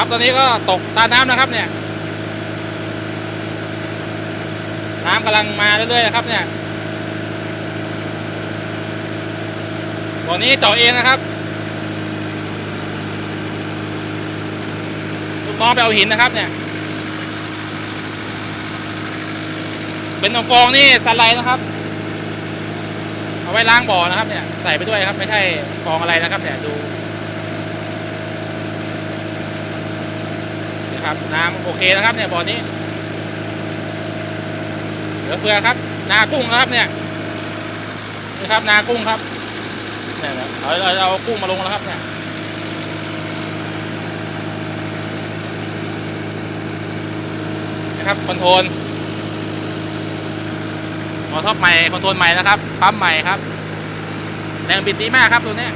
ครับตอนนี้ก็ตกตาน้ำนะครับเนี่ย น้ำกำลังมาเรื่อยๆนะครับเนี่ยตัวนี้เจาะเองนะครับลูกน้องไปเอาหินนะครับเนี่ย เป็นตรงกองนี่สไลด์นะครับเอาไว้ล้างบ่อนะครับเนี่ยใส่ไปด้วยครับไม่ใช่กองอะไรนะครับเนี่ยดู นะครับ น้ำโอเคนะครับ เนี่ยบ่อนี้เหลือเฟือครับ นากุ้งนะครับเนี่ยนี่ครับนากุ้งครับเนี่ยเราเราเราเอากุ้งมาลงแล้วครับเนี่ยนะครับคอนโทรลมอท็อปใหม่คอนโทรลใหม่นะครับปั๊มใหม่ครับแรงบิดดีมากครับตัวเนี้ย